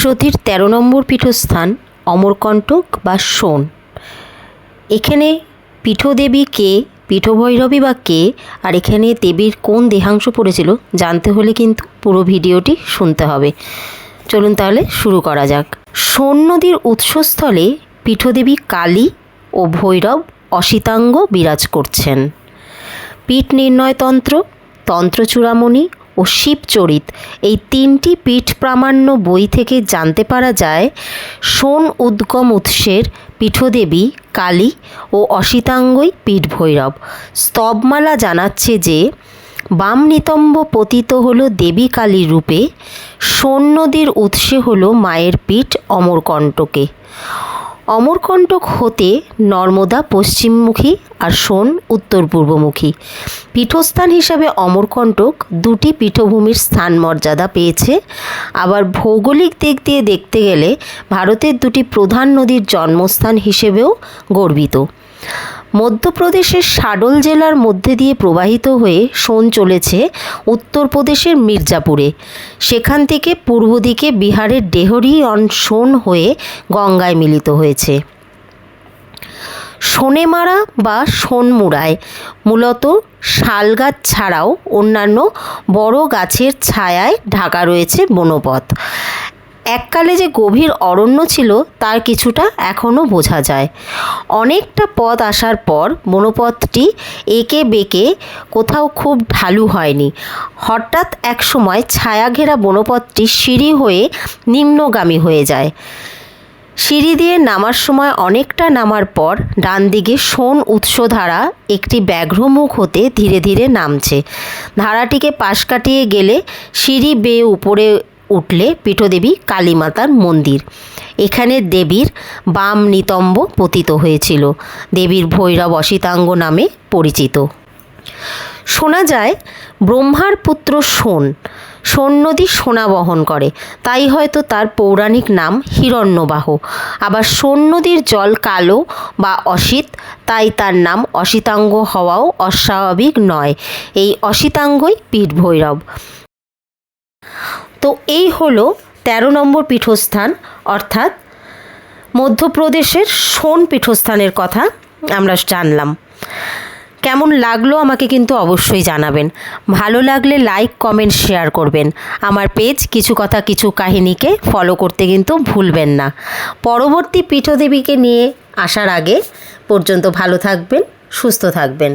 সতীর তেরো নম্বর পীঠস্থান, অমরকণ্টক বা সোন। এখানে পীঠদেবী কে, পীঠভৈরবী বা কে, আর এখানে দেবীর কোন দেহাংশ পড়েছিল জানতে হলে কিন্তু পুরো ভিডিওটি শুনতে হবে। চলুন তাহলে শুরু করা যাক। সোন নদীর উৎসস্থলে পীঠদেবী কালী ও ভৈরব অসিতাঙ্গ বিরাজ করছেন। পীঠ নির্ণয়তন্ত্র, তন্ত্রচূড়ামণি ও শিবচরিত। এই তিনটি পীঠ প্রামাণ্য বই থেকে জানতে পারা যায়, সোন উদ্গম উৎসের পীঠদেবী কালী ও অসিতাঙ্গই পীঠ ভৈরব। স্তবমালা জানাচ্ছে যে বাম নিতম্ব পতিত হল দেবী কালীর রূপে, সোন নদীর উৎসে হল মায়ের পীঠ অমরকণ্টকে। অমরকণ্টক হতে নর্মদা পশ্চিমমুখী আর সোন উত্তর পূর্বমুখী। পীঠস্থান হিসাবে অমরকণ্টক দুটি পীঠভূমির স্থান মর্যাদা পেয়েছে। আবার ভৌগোলিক দিক দিয়ে দেখতে গেলে ভারতের দুটি প্রধান নদীর জন্মস্থান হিসেবেও গর্বিত। মধ্যপ্রদেশের সাডল জেলার মধ্যে দিয়ে প্রবাহিত হয়ে সোন চলেছে উত্তরপ্রদেশের মির্জাপুরে। সেখান থেকে পূর্ব দিকে বিহারের ডেহরি অন সোন হয়ে গঙ্গায় মিলিত হয়েছে। সোনেমারা বা সোনমুড়ায় মূলত শাল গাছ ছাড়াও অন্যান্য বড় গাছের ছায়ায় ঢাকা রয়েছে বনপথ। এককালে যে গভীর অরণ্য ছিল, তার কিছুটা এখনও বোঝা যায়। অনেকটা পথ আসার পর বনপথটি এঁকে বেঁকে কোথাও খুব ঢালু হয়নি। হঠাৎ এক সময় ছায়া ঘেরা বনপথটি সিঁড়ি হয়ে নিম্নগামী হয়ে যায়। সিঁড়ি দিয়ে নামার সময় অনেকটা নামার পর ডান দিকে সোন উৎসধারা একটি ব্যাঘ্রমুখ হতে ধীরে ধীরে নামছে। ধারাটিকে পাশ কাটিয়ে গেলে সিঁড়ি বেয়ে উপরে উঠলে পীঠদেবী কালীমাতার মন্দির। এখানে দেবীর বাম নিতম্ব পতিত হয়েছিল। দেবীর ভৈরব অসিতাঙ্গ নামে পরিচিত। শোনা যায়, ব্রহ্মার পুত্র সোন সোন নদী সোনা বহন করে। তাই হয়তো তার পৌরাণিক নাম হিরণ্যবাহ। আবার সোন নদীর জল কালো বা অসিত, তাই তার নাম অসিতাঙ্গ হওয়াও অস্বাভাবিক নয়। এই অসিতাঙ্গই পীঠ ভৈরব। তো এই হলো তেরো নম্বর পীঠস্থান, অর্থাৎ মধ্যপ্রদেশের সোন পীঠস্থানের কথা আমরা জানলাম। কেমন লাগল আমাকে কিন্তু অবশ্যই জানাবেন। ভালো লাগলে লাইক, কমেন্ট, শেয়ার করবেন। আমার পেজ কিছু কথা, কিছু কাহিনীকে ফলো করতে কিন্তু ভুলবেন না। পরবর্তী পীঠদেবীকে নিয়ে আসার আগে পর্যন্ত ভালো থাকবেন, সুস্থ থাকবেন।